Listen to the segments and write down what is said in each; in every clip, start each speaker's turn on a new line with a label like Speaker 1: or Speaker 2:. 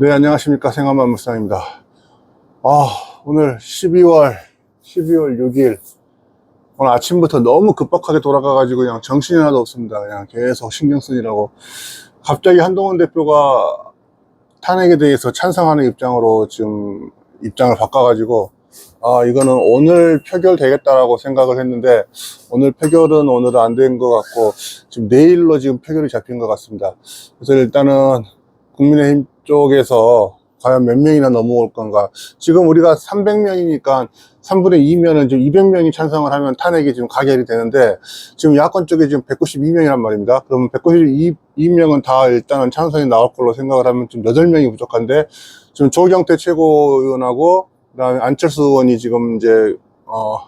Speaker 1: 네, 안녕하십니까. 생활만 무상입니다. 아, 오늘 12월, 12월 6일. 오늘 아침부터 너무 급박하게 돌아가 가지고 그냥 정신이 하나도 없습니다. 그냥 계속 신경 쓰느라고. 갑자기 한동훈 대표가 탄핵에 대해서 찬성하는 입장으로 지금 입장을 바꿔 가지고, 아, 이거는 오늘 표결 되겠다라고 생각을 했는데, 오늘 표결은 오늘 안 된 것 같고, 지금 내일로 지금 표결이 잡힌 것 같습니다. 그래서 일단은 국민의힘 쪽에서 과연 몇 명이나 넘어올 건가. 지금 우리가 300명이니까 3분의 2면은 지금 200명이 찬성을 하면 탄핵이 지금 가결이 되는데 지금 야권 쪽에 지금 192명이란 말입니다. 그러면 192명은 다 일단은 찬성이 나올 걸로 생각을 하면 지금 8명이 부족한데 지금 조경태 최고위원하고 그다음에 안철수 의원이 지금 이제 어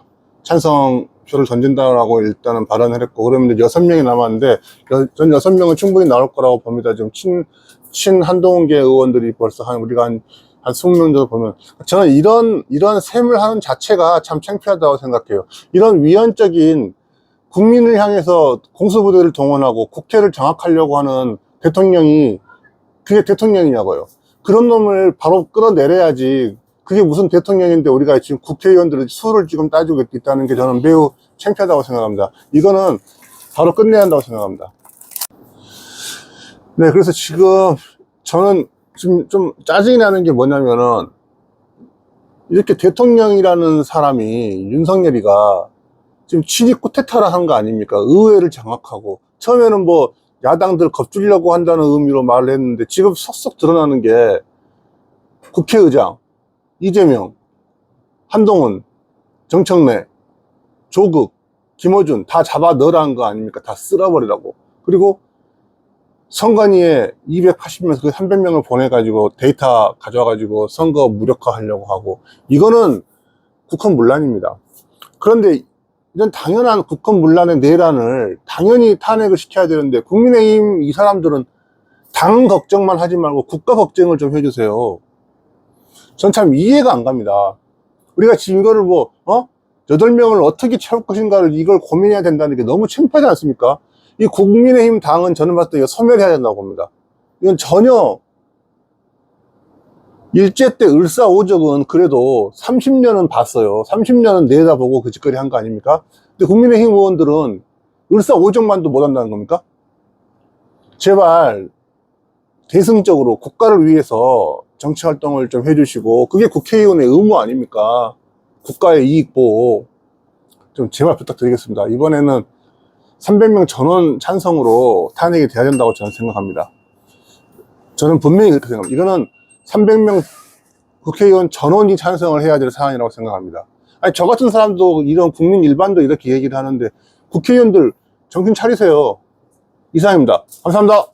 Speaker 1: 찬성 표를 던진다라고 일단은 발언을 했고 그러면 이제 6명이 남았는데 여- 전 6명은 충분히 나올 거라고 봅니다. 지금 친, 친 한동훈계 의원들이 벌써 한 우리가 한, 한 20명 정도 보면 저는 이런 이런 셈을 하는 자체가 참 창피하다고 생각해요. 이런 위헌적인 국민을 향해서 공수부대를 동원하고 국회를 장악하려고 하는 대통령이 그게 대통령이냐고요. 그런 놈을 바로 끌어내려야지 그게 무슨 대통령인데 우리가 지금 국회의원들의 수를 지금 따지고 있다는 게 저는 매우 창피하다고 생각합니다. 이거는 바로 끝내야 한다고 생각합니다. 네, 그래서 지금 저는 지금 좀 짜증이 나는 게 뭐냐면은 이렇게 대통령이라는 사람이 윤석열이가 지금 친입 쿠데타를 한 거 아닙니까? 의회를 장악하고 처음에는 뭐 야당들 겁주려고 한다는 의미로 말을 했는데 지금 속속 드러나는 게 국회의장, 이재명, 한동훈, 정청래, 조국, 김어준 다 잡아 넣으라는 거 아닙니까? 다 쓸어버리라고. 그리고 선관위에 280명, 그 300명을 보내가지고 데이터 가져와가지고 선거 무력화하려고 하고 이거는 국헌 문란입니다. 그런데 이런 당연한 국헌 문란의 내란을 당연히 탄핵을 시켜야 되는데 국민의힘 이 사람들은 당 걱정만 하지 말고 국가 걱정을 좀 해주세요. 전 참 이해가 안 갑니다. 우리가 지금 이거를 뭐, 어? 8명을 어떻게 채울 것인가를 이걸 고민해야 된다는 게 너무 창피하지 않습니까? 이 국민의힘 당은 저는 봤을 때 이거 소멸해야 된다고 봅니다. 이건 전혀 일제 때 을사오적은 그래도 30년은 봤어요. 30년은 내다보고 그 짓거리 한 거 아닙니까? 근데 국민의힘 의원들은 을사오적만도 못 한다는 겁니까? 제발 대승적으로 국가를 위해서 정치 활동을 좀 해주시고 그게 국회의원의 의무 아닙니까? 국가의 이익 보호 좀 제발 부탁드리겠습니다. 이번에는 300명 전원 찬성으로 탄핵이 돼야 된다고 저는 생각합니다. 저는 분명히 그렇게 생각합니다. 이거는 300명 국회의원 전원이 찬성을 해야 될 사안이라고 생각합니다. 아니, 저 같은 사람도 이런 국민 일반도 이렇게 얘기를 하는데 국회의원들 정신 차리세요. 이상입니다. 감사합니다.